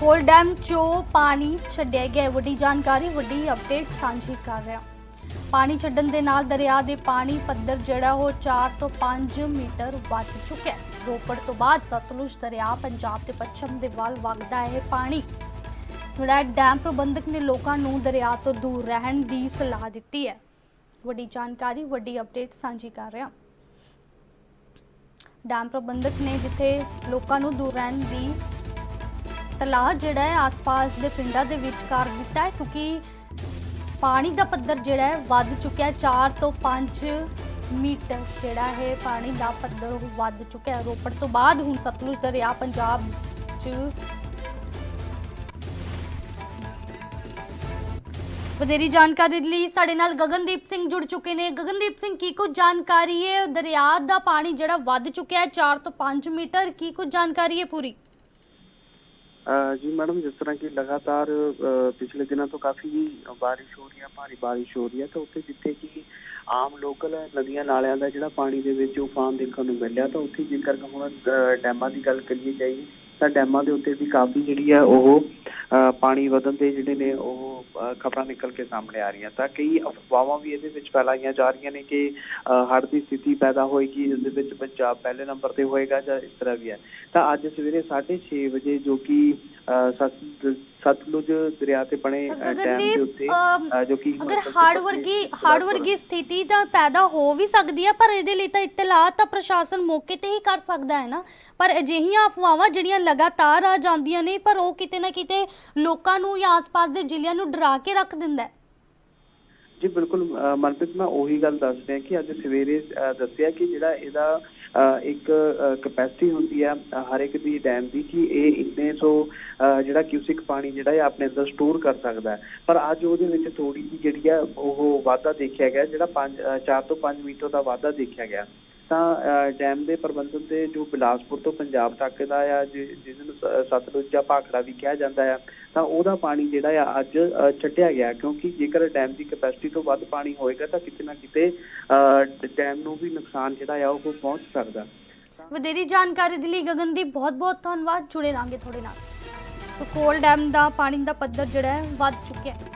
ਕੋਲ ਡੈਮ ਚੋਂ ਪਾਣੀ ਛੱਡਿਆ ਗਿਆ ਹੈ। ਵੱਡੀ ਜਾਣਕਾਰੀ, ਵੱਡੀ ਅਪਡੇਟ ਸਾਂਝੀ ਕਰ ਰਿਹਾ ਪਾਣੀ ਛੱਡਣ ਦੇ ਨਾਲ ਦਰਿਆ ਦੇ ਪਾਣੀ ਪੱਧਰ ਜਿਹੜਾ ਉਹ 4 ਤੋਂ 5 ਮੀਟਰ ਵੱਧ ਚੁੱਕਿਆ ਹੈ। ਰੋਪੜ ਤੋਂ ਬਾਅਦ ਸਤਲੁਜ ਦਰਿਆ ਪੰਜਾਬ ਦੇ ਪੱਛਮ ਦੇ ਵੱਲ ਵਗਦਾ ਹੈ ਪਾਣੀ। ਜਿਹੜਾ ਡੈਮ ਪ੍ਰਬੰਧਕ ਨੇ ਲੋਕਾਂ ਨੂੰ ਦਰਿਆ ਤੋਂ ਦੂਰ ਰਹਿਣ ਦੀ ਸਲਾਹ ਦਿੱਤੀ ਹੈ। ਵੱਡੀ ਜਾਣਕਾਰੀ, ਵੱਡੀ ਅਪਡੇਟ ਸਾਂਝੀ ਕਰ ਰਿਹਾ ਡੈਮ ਪ੍ਰਬੰਧਕ ਨੇ ਜਿੱਥੇ ਲੋਕਾਂ ਨੂੰ ਦੂਰ ਰਹਿਣ ਦੀ ਤਲਾਅ ਜਿਹੜਾ ਹੈ ਆਸ-ਪਾਸ ਦੇ ਪਿੰਡਾਂ ਦੇ ਵਿੱਚ ਕਰ ਦਿੱਤਾ ਹੈ, ਕਿਉਂਕਿ ਪਾਣੀ ਦਾ ਪੱਧਰ ਜਿਹੜਾ ਹੈ ਵੱਧ ਚੁੱਕਿਆ ਹੈ 4 ਤੋਂ 5 ਮੀਟਰ ਜਿਹੜਾ ਹੈ ਪਾਣੀ ਦਾ ਪੱਧਰ ਉਹ ਵੱਧ ਚੁੱਕਿਆ ਹੈ। ਰੋਪੜ ਤੋਂ ਬਾਅਦ ਹੁਣ ਸਤਲੁਜ ਦਰਿਆ ਪੰਜਾਬ 'ਚ ਵਧੇਰੀ ਜਾਣਕਾਰੀ ਲਈ ਸਾਡੇ ਨਾਲ ਗਗਨਦੀਪ ਸਿੰਘ ਜੁੜ ਚੁੱਕੇ ਨੇ। ਗਗਨਦੀਪ ਸਿੰਘ, ਕੀ ਕੁਝ ਜਾਣਕਾਰੀ ਹੈ? ਦਰਿਆ ਦਾ ਪਾਣੀ ਜਿਹੜਾ ਵੱਧ ਚੁੱਕਿਆ ਹੈ 4 ਤੋਂ 5 ਮੀਟਰ, ਕੀ ਕੁਝ ਜਾਣਕਾਰੀ ਹੈ ਪੂਰੀ? ਜੀ ਮੈਡਮ, ਜਿਸ ਤਰ੍ਹਾਂ ਕਿ ਲਗਾਤਾਰ ਅਹ ਪਿਛਲੇ ਦਿਨਾਂ ਤੋਂ ਕਾਫੀ ਬਾਰਿਸ਼ ਹੋ ਰਹੀ ਹੈ, ਭਾਰੀ ਬਾਰਿਸ਼ ਹੋ ਰਹੀ ਹੈ, ਤਾਂ ਉੱਥੇ ਜਿੱਥੇ ਕਿ ਆਮ ਲੋਕਲ ਨਦੀਆਂ ਨਾਲਿਆਂ ਦਾ ਜਿਹੜਾ ਪਾਣੀ ਦੇ ਵਿੱਚ ਉਫਾਨ ਦੇਖਣ ਨੂੰ ਮਿਲਿਆ ਤਾਂ ਉੱਥੇ ਜੇਕਰ ਹੁਣ ਅਹ ਡੈਮਾਂ ਦੀ ਗੱਲ ਕਰੀਏ ਜਾਈਏ, ਤਾਂ ਡੈਮਾਂ ਦੇ ਉੱਤੇ ਵੀ ਕਾਫੀ ਜਿਹੜੀ ਹੈ ਉਹ ਪਾਣੀ ਵਧਣ ਦੇ ਜਿਹੜੇ ਨੇ ਉਹ ਖਬਰਾਂ ਨਿਕਲ ਕੇ ਸਾਹਮਣੇ ਆ ਰਹੀਆਂ। ਤਾਂ ਕਈ ਅਫਵਾਹਾਂ ਵੀ ਇਹਦੇ ਵਿੱਚ ਫੈਲਾਈਆਂ ਜਾ ਰਹੀਆਂ ਨੇ ਕਿ ਅਹ ਹੜ੍ਹ ਦੀ ਸਥਿਤੀ ਪੈਦਾ ਹੋਏਗੀ ਜਿਸ ਦੇ ਵਿੱਚ ਪੰਜਾਬ ਪਹਿਲੇ ਨੰਬਰ ਤੇ ਹੋਏਗਾ ਜਾਂ ਇਸ ਤਰ੍ਹਾਂ ਵੀ ਹੈ। ਤਾਂ ਅੱਜ ਸਵੇਰੇ 6:30 ਵਜੇ ਜੋ ਕਿ ਅਹ, ਸਤਲੁਜ ਦਰਿਆ ਤੇ ਬਣੇ ਡੈਮ ਦੇ ਉੱਤੇ ਜੋ ਕਿ ਅਗਰ ਪੱਛਮੀ ਵਰਗੀ ਹੜ੍ਹ ਵਰਗੀ ਸਥਿਤੀ ਤਾਂ ਪੈਦਾ ਹੋ ਵੀ ਸਕਦੀ ਹੈ ਪਰ ਇਹਦੇ ਲਈ ਤਾਂ ਇਤਲਾਹ ਤਾਂ ਪ੍ਰਸ਼ਾਸਨ ਮੌਕੇ ਤੇ ਹੀ ਕਰ ਸਕਦਾ ਹੈ ਨਾ। ਪਰ ਅਜਿਹੀਆਂ ਅਫਵਾਹਾਂ ਜਿਹੜੀਆਂ ਲਗਾਤਾਰ ਆ ਜਾਂਦੀਆਂ ਨੇ ਪਰ ਉਹ ਕਿਤੇ ਨਾ ਕਿਤੇ ਲੋਕਾਂ ਨੂੰ ਜਾਂ ਆਸ-ਪਾਸ ਦੇ ਜ਼ਿਲ੍ਹਿਆਂ ਨੂੰ ਡਰਾ ਕੇ ਰੱਖ ਦਿੰਦਾ ਹੈ। ਜੀ, ਬਿਲਕੁਲ ਮਨਪ੍ਰੀਤ, ਮੈਂ ਉਹੀ ਗੱਲ ਦੱਸ ਰਿਹਾ ਕਿ ਅੱਜ ਸਵੇਰੇ ਦੱਸਿਆ ਕਿ ਜਿਹੜਾ ਇਹਦਾ ਇੱਕ ਕਪੈਸਿਟੀ ਹੁੰਦੀ ਹੈ ਹਰ ਇੱਕ ਦੀ ਡੈਮ ਦੀ ਕਿ ਇਹ ਇੰਨੇ ਸੌ ਜਿਹੜਾ ਕਿਊਸਿਕ ਪਾਣੀ ਜਿਹੜਾ ਹੈ ਆਪਣੇ ਅੰਦਰ ਸਟੋਰ ਕਰ ਸਕਦਾ ਪਰ ਅੱਜ ਉਹਦੇ ਵਿੱਚ ਥੋੜੀ ਜਿਹੀ ਜਿਹੜੀ ਆ, ਉਹ ਵਾਧਾ ਦੇਖਿਆ ਗਿਆ, ਜਿਹੜਾ 5 4 ਤੋਂ 5 ਮੀਟਰ ਦਾ ਵਾਧਾ ਦੇਖਿਆ ਗਿਆ। ਤਾਂ ਡੈਮ ਦੇ ਪ੍ਰਬੰਧਨ ਤੇ ਜੋ ਬਿਲਾਸਪੁਰ ਤੋਂ ਪੰਜਾਬ ਤੱਕ ਦਾ ਆ, ਜਿ- ਜਿਸ ਨੂੰ ਸਤਲੁਜ ਜਾਂ ਭਾਖੜਾ ਵੀ ਕਿਹਾ ਜਾਂਦਾ ਆ ਤਾਂ ਉਹਦਾ ਪਾਣੀ ਜਿਹੜਾ ਆ ਅੱਜ ਛੱਡਿਆ ਗਿਆ। ਕਿਉਂਕਿ ਜੇਕਰ ਡੈਮ ਦੀ ਕੈਪੈਸਿਟੀ ਤੋਂ ਵੱਧ ਪਾਣੀ ਹੋਏਗਾ, ਤਾਂ ਕਿਤੇ ਨਾ ਕਿਤੇ ਡੈਮ ਨੂੰ ਵੀ ਨੁਕਸਾਨ ਜਿਹੜਾ ਆ, ਉਹ ਪਹੁੰਚ ਸਕਦਾ। ਵਧੇਰੀ ਜਾਣਕਾਰੀ ਦੇ ਲਈ ਗਗਨਦੀਪ, ਬਹੁਤ-ਬਹੁਤ ਧੰਨਵਾਦ। ਜੁੜੇ ਰਾਂਗੇ ਤੁਹਾਡੇ ਨਾਲ। ਸੋ ਕੋਲ ਡੈਮ ਦਾ ਪਾਣੀ ਦਾ ਪੱਧਰ ਜਿਹੜਾ ਹੈ, ਵੱਧ ਚੁੱਕਿਆ ਹੈ।